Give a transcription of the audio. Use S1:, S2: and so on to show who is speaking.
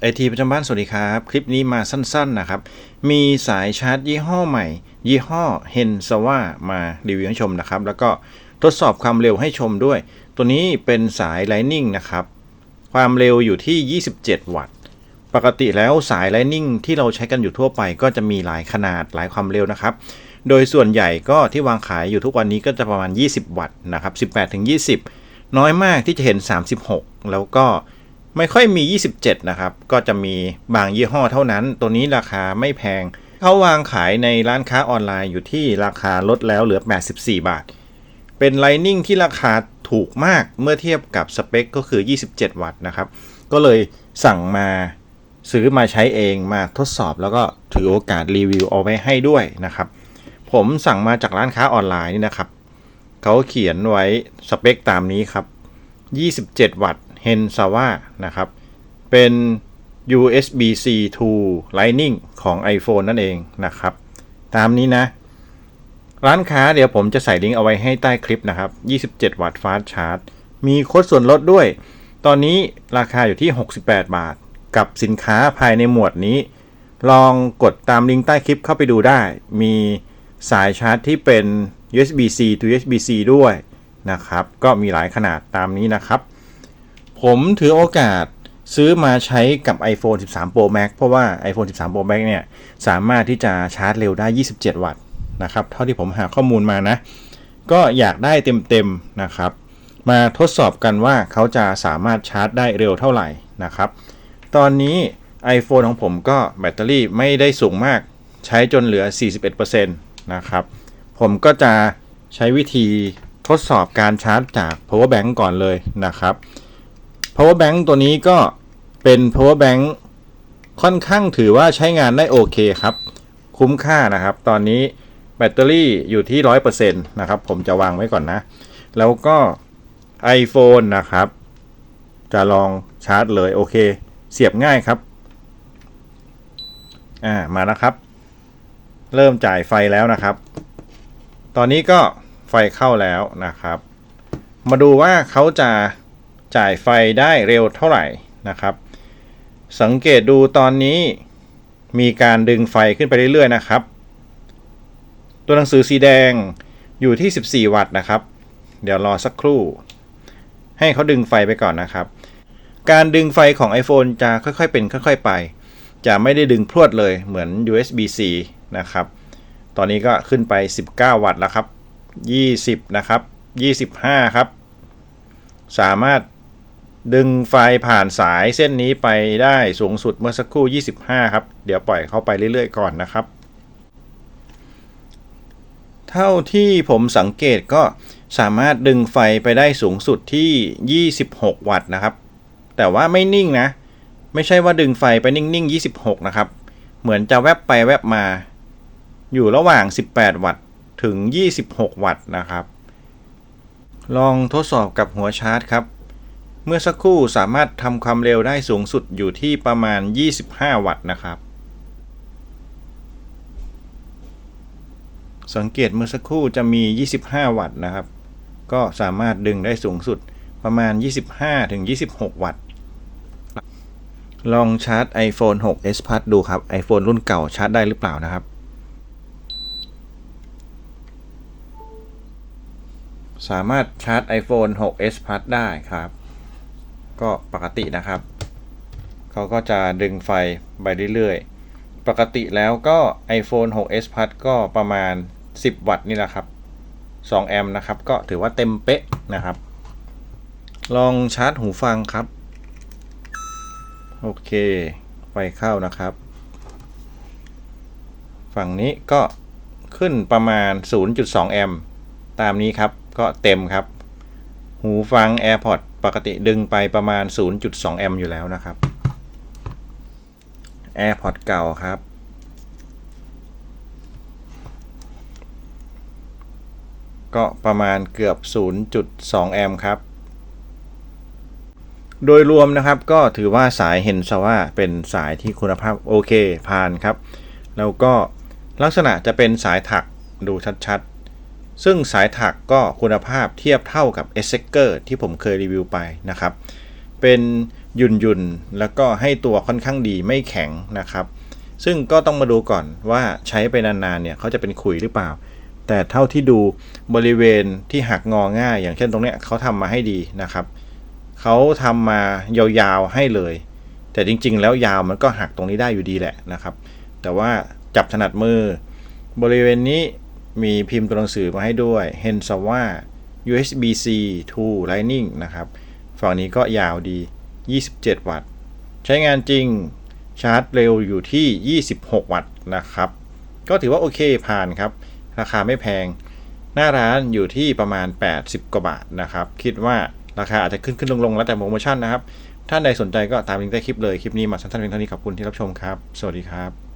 S1: ไอทีประจำบ้านสวัสดีครับ คลิปนี้มาสั้นๆนะครับ มีสายชาร์จยี่ห้อใหม่ ยี่ห้อเฮนซว่ามารีวิวให้ชมนะครับ แล้วก็ทดสอบความเร็วให้ชมด้วย ตัวนี้เป็นสาย Lightning นะครับ ความเร็วอยู่ที่ 27 วัตต์ ปกติแล้วสาย Lightning ที่เราใช้กันอยู่ทั่วไป ก็จะมีหลายขนาดหลายความเร็วนะครับ โดยส่วนใหญ่ก็ที่วางขายอยู่ทุกวันนี้ก็จะประมาณ 20 วัตต์นะครับ 18-20 น้อยมากที่จะเห็น 36 แล้วก็ ไม่ค่อยมี 27 นะครับ ก็จะมีบางยี่ห้อเท่านั้น ตัวนี้ราคาไม่แพง เขาวางขายในร้านค้าออนไลน์อยู่ที่ราคาลดแล้วเหลือ 84 บาท เป็น Lightning ที่ราคาถูกมากเมื่อเทียบกับสเปคก็คือ 27 วัตต์นะครับ ก็เลยสั่งมาซื้อมาใช้เองมาทดสอบแล้วก็ถือโอกาสรีวิวเอาไว้ให้ด้วยนะครับ ผมสั่งมาจากร้านค้าออนไลน์นี่นะครับ เขาเขียนไว้สเปคตามนี้ครับ 27 วัตต์ h e n s a w a นะครับ เป็น USB-C to Lightning ของ iPhone นั่นเองนะครับ ตามนี้นะ ร้านค้าเดี๋ยวผมจะใส่ลิงก์เอาไว้ให้ใต้คลิปนะครับ 27 วัตต์ฟาสชาร์จ มีโค้ดส่วนลดด้วย ตอนนี้ราคาอยู่ที่ 68 บาท กับสินค้าภายในหมวดนี้ ลองกดตามลิงก์ใต้คลิปเข้าไปดูได้ มีสายชาร์จที่เป็น USB-C to USB-C ด้วยนะครับ ก็มีหลายขนาดตามนี้นะครับ ผมถือโอกาสซื้อมาใช้กับ iPhone 13 Pro Max เพราะว่า iPhone 13 Pro Max เนี่ย สามารถที่จะชาร์จเร็วได้ 27 วัตต์นะครับ เท่าที่ผมหาข้อมูลมานะ ก็อยากได้เต็มๆนะครับ มาทดสอบกันว่าเขาจะสามารถชาร์จได้เร็วเท่าไหร่นะครับ ตอนนี้ iPhone ของผมก็แบตเตอรี่ไม่ได้สูงมาก ใช้จนเหลือ 41%นะครับ ผมก็จะใช้วิธีทดสอบการชาร์จจาก power bank ก่อนเลยนะครับ power bank ตัวนี้ก็เป็น power bank ค่อนข้างถือว่าใช้งานได้โอเคครับ คุ้มค่านะครับ ตอนนี้แบตเตอรี่อยู่ที่ 100%นะครับ ผมจะวางไว้ก่อนนะ แล้วก็ iPhone นะครับ จะลองชาร์จเลยโอเค เสียบง่ายครับ อ่า มาแล้วครับ เริ่มจ่ายไฟแล้วนะครับ ตอนนี้ก็ไฟเข้าแล้วนะครับ มาดูว่าเขาจะ จ่ายไฟได้เร็วเท่าไหร่นะครับ สังเกตดูตอนนี้มีการดึงไฟขึ้นไปเรื่อยๆนะครับ ตัวหนังสือสีแดงอยู่ที่ 14 วัตต์นะครับ เดี๋ยวรอสักครู่ ให้เขาดึงไฟไปก่อนนะครับ การดึงไฟของ iPhone จะค่อยๆ เป็นค่อย ๆ ไป จะไม่ได้ดึงพรวดเลยเหมือน USB-C นะครับ ตอนนี้ก็ขึ้นไป 19 วัตต์แล้วครับ 20 นะครับ 25 ครับ สามารถ ดึงไฟผ่านสายเส้นนี้ไปได้สูงสุดเมื่อสักครู่ 25 ครับ เดี๋ยวปล่อยเข้าไปเรื่อยๆ ก่อนนะครับ เท่าที่ผมสังเกตก็สามารถดึงไฟไปได้สูงสุดที่ 26 วัตต์นะครับ แต่ว่าไม่นิ่งนะ ไม่ใช่ว่าดึงไฟไปนิ่งๆ 26 นะครับ เหมือนจะแวบไปแวบมา อยู่ระหว่าง 18 วัตต์ถึง 26 วัตต์นะครับ ลองทดสอบกับหัวชาร์จครับ เมื่อสักครู่สามารถทำความเร็วได้สูงสุดอยู่ที่ประมาณ 25 วัตต์นะครับ สังเกตเมื่อสักครู่จะมี 25 วัตต์นะครับ ก็สามารถดึงได้สูงสุดประมาณ 25-26 วัตต์ ลองชาร์จ iPhone 6s Plus ดูครับ iPhone รุ่นเก่าชาร์จได้หรือเปล่านะครับ สามารถชาร์จ iPhone 6s Plus ได้ครับ ก็ปกตินะครับ เขาก็จะดึงไฟไปเรื่อยๆ ปกติแล้วก็ iPhone 6s Plus ก็ประมาณ 10 วัตต์นี่แหละครับ 2 แอมป์นะครับ ก็ถือว่าเต็มเป๊ะนะครับ ลองชาร์จหูฟังครับ โอเค ไฟเข้านะครับ ฝั่งนี้ก็ขึ้นประมาณ 0.2 แอมป์ตามนี้ครับ ก็เต็มครับ หูฟัง AirPods ปกติดึงไปประมาณ 0.2 แอมป์อยู่แล้วนะครับ AirPods เก่าครับ ก็ประมาณเกือบ 0.2 แอมป์ครับ โดยรวมนะครับก็ถือว่าสายเห็นซะว่าเป็นสายที่คุณภาพโอเคผ่านครับ แล้วก็ลักษณะจะเป็นสายถักดูชัดๆ ซึ่งสายถักก็คุณภาพเทียบเท่ากับ e s s e c e r ที่ผมเคยรีวิวไปนะครับ เป็นยุนยุนๆแล้วก็ให้ตัวค่อนข้างดีไม่แข็งนะครับ ซึ่งก็ต้องมาดูก่อนว่าใช้ไปนานๆเนี่ยเขาจะเป็นขุยหรือเปล่า แต่เท่าที่ดูบริเวณที่หักงอง่าย อย่างเช่นตรงเนี้ยเขาทำมาให้ดีนะครับเขาทำมายาวๆให้เลย แต่จริง ๆ แล้วยาวมันก็หักตรงนี้ได้อยู่ดีแหละนะครับ แต่ว่าจับถนัดมือบริเวณนี้ มีพิมพ์ตัวหนังสือมาให้ด้วย h e n s a w a USB-C to Lightning นะครับ ฝั่งนี้ก็ยาวดี 27 วัตต์ ใช้งานจริงชาร์จเร็วอยู่ที่ 26 วัตต์นะครับ ก็ถือว่าโอเคผ่านครับ ราคาไม่แพง หน้าร้านอยู่ที่ประมาณ 80 กว่าบาทนะครับ คิดว่าราคาอาจจะขึ้นขึ้นลงลงแล้วแต่โปรโมชั่นนะครับ ท่านใดสนใจก็ตามลิงก์ใต้คลิปเลย คลิปนี้มาสั้นๆเพียงเท่านี้ขอบคุณที่รับชมครับ สวัสดีครับ